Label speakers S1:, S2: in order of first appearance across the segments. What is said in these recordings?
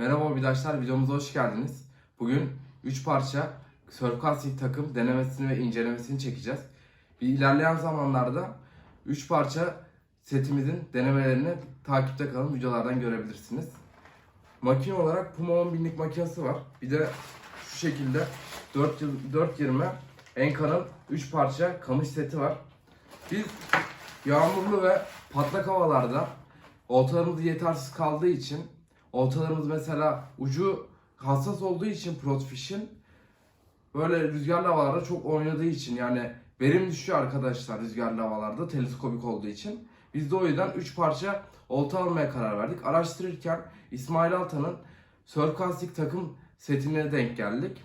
S1: Merhaba arkadaşlar, videomuza hoş geldiniz. Bugün 3 parça Surfcasting takım denemesini ve incelemesini çekeceğiz. Bir ilerleyen zamanlarda 3 parça setimizin denemelerini takipte kalın, videolardan görebilirsiniz. Makine olarak Puma 10 binlik makinesi var. Bir de şu şekilde 4 yıl 420 Enka'nın 3 parça kamış seti var. Biz yağmurlu ve patlak havalarda oltalarımız yetersiz kaldığı için oltalarımız mesela ucu hassas olduğu için Protfish'in böyle rüzgarlı havalarda çok oynadığı için yani verim düşüyor arkadaşlar rüzgarlı havalarda teleskopik olduğu için. Biz de o yüzden 3 parça olta almaya karar verdik. Araştırırken İsmail Altan'ın Surfcasting takım setine denk geldik.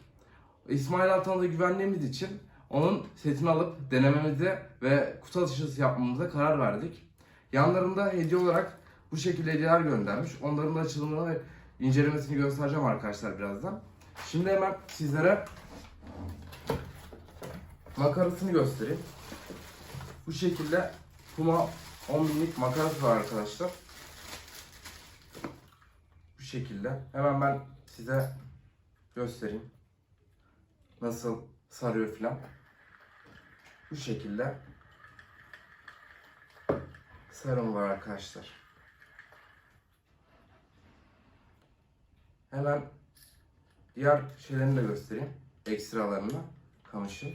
S1: İsmail Altan'a da güvendiğimiz için onun setini alıp denememize ve kutu atışı yapmamıza karar verdik. Yanlarında hediye olarak bu şekilde hediyeler göndermiş. Onların da açılımını ve incelemesini göstereceğim arkadaşlar birazdan. Şimdi hemen sizlere makarasını göstereyim. Bu şekilde Puma 10 binlik makarası var arkadaşlar. Bu şekilde. Hemen ben size göstereyim. Nasıl sarıyor filan. Bu şekilde sarım var arkadaşlar. Hemen diğer şeylerini de göstereyim. Ekstralarını. Kamışın.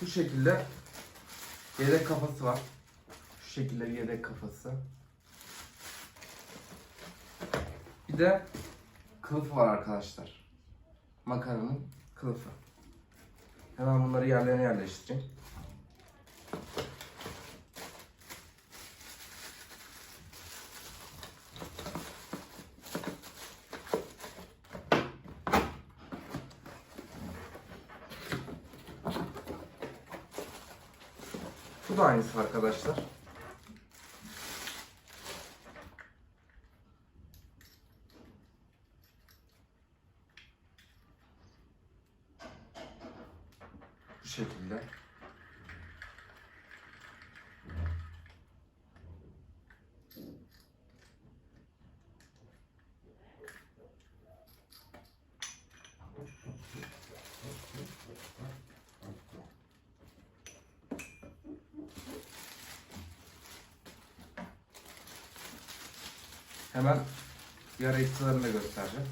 S1: Bu şekilde yedek kafası var. Şu şekilde yedek kafası. Bir de kılıfı var arkadaşlar. Makaranın kılıfı. Hemen bunları yerlerine yerleştireyim. Bu da aynısı arkadaşlar. Bu şekilde. Hemen diğer ekstralarını da göstereceğim.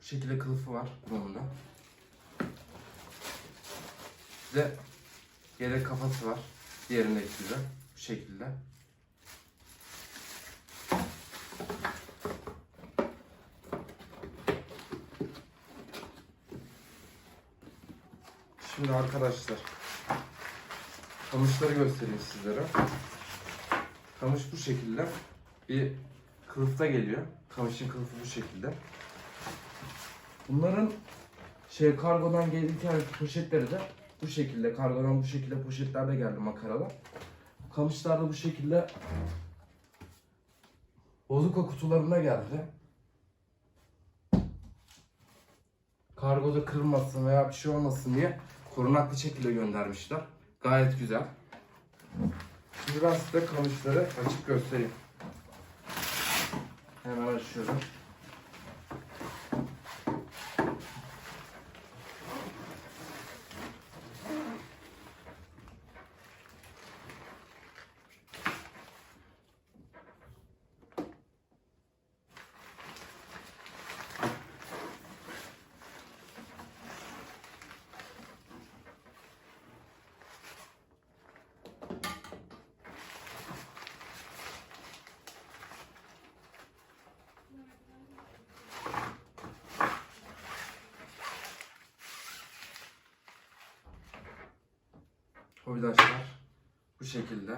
S1: Bu şekilde kılıfı var bunun da. Bir de yedek kafası var. Diğerindeki gibi. Bu şekilde. Şimdi arkadaşlar kamışları göstereyim sizlere. Kamış bu şekilde. Bir kılıfta geliyor. Kamışın kılıfı bu şekilde. Bunların şey kargodan gelirken poşetleri de bu şekilde. Kargodan bu şekilde poşetlerde geldi makaralar. Kamışlar da bu şekilde bozuka kutularına geldi. Kargoda kırılmasın veya bir şey olmasın diye korunaklı şekilde göndermişler. Gayet güzel. Şimdi ben size açıp göstereyim. Hemen açıyorum. Hoydaşlar bu şekilde.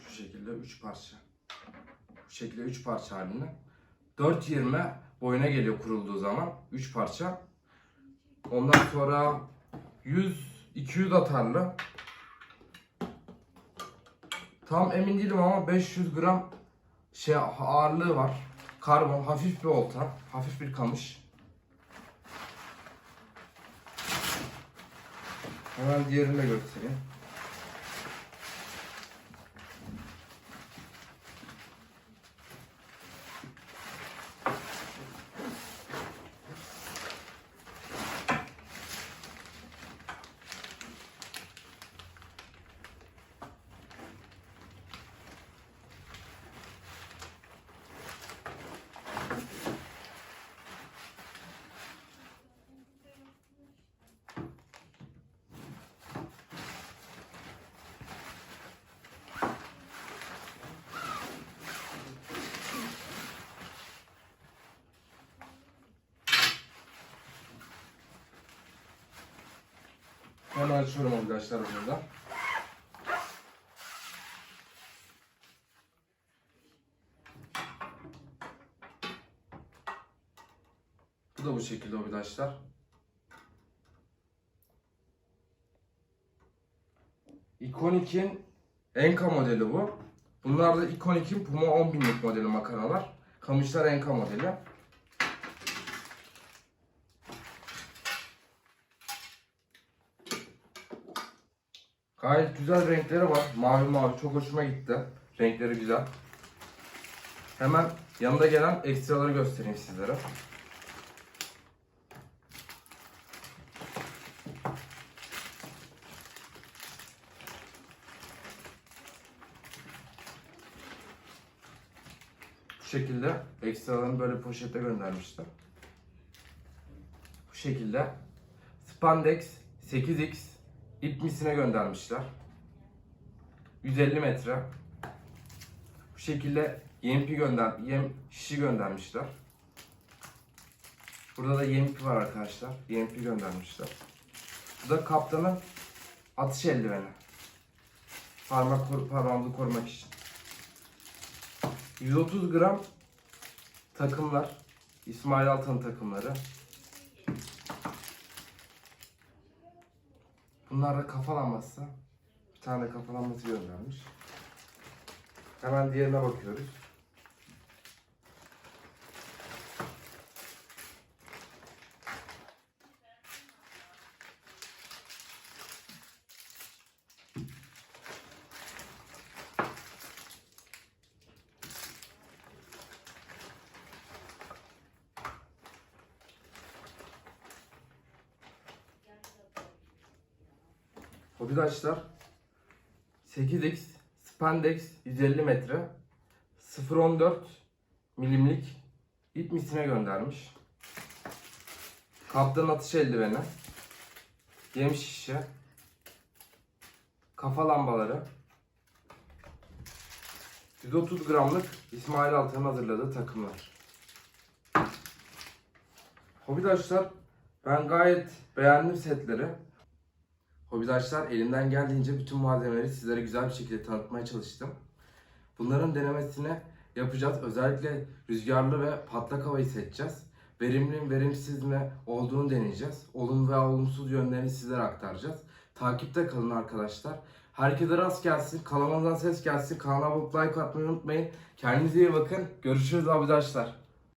S1: Şu şekilde 3 parça. Bu şekilde 3 parça halinde. 4.20 boyuna geliyor kurulduğu zaman 3 parça. Ondan sonra 100 200 atarlı. Tam emin değilim ama 500 gram şey ağırlığı var. Karbon hafif bir olta, hafif bir kamış. Hemen diğerini de göstereyim. Hemen açıyorum arkadaşlar burada. Bu da bu şekilde arkadaşlar. Iconic'in Enka modeli bu. Bunlar da Iconic'in Puma 10 binlik modeli makaralar. Kamışlar Enka modeli. Gayet güzel renkleri var. Mavi mavi çok hoşuma gitti. Renkleri güzel. Hemen yanında gelen ekstraları göstereyim sizlere. Bu şekilde ekstralarını böyle poşete göndermişler. Bu şekilde spandex 8x ip misine göndermişler. 150 metre. Bu şekilde yem ipi gönder, yem şişi göndermişler. Burada da yem ipi var arkadaşlar. Yem ipi göndermişler. Bu da kaptanın atış eldiveni. Parmak kor parmağımızı korumak için. 130 gram takımlar. İsmail Altan'ın takımları. Bunlar da kafa lambası. Bir tane de kafa lambası göndermiş. Hemen diğerine bakıyoruz. Hobidaşlar 8x spandex 150 metre 0.14 milimlik ip misine göndermiş. Kaptan atış eldiveni, yem şişe, kafa lambaları, 130 gramlık İsmail Altan'ın hazırladığı takımlar. Hobidaşlar ben gayet beğendim setleri. Hobidaşlar elimden geldiğince bütün malzemeleri sizlere güzel bir şekilde tanıtmaya çalıştım. Bunların denemesini yapacağız. Özellikle rüzgarlı ve patlak havayı seçeceğiz. Verimli mi verimsiz mi olduğunu deneyeceğiz. Olumlu veya olumsuz yönlerini sizlere aktaracağız. Takipte kalın arkadaşlar. Herkese rast gelsin. Kanalımdan ses gelsin. Kanala abone like atmayı unutmayın. Kendinize iyi bakın. Görüşürüz arkadaşlar.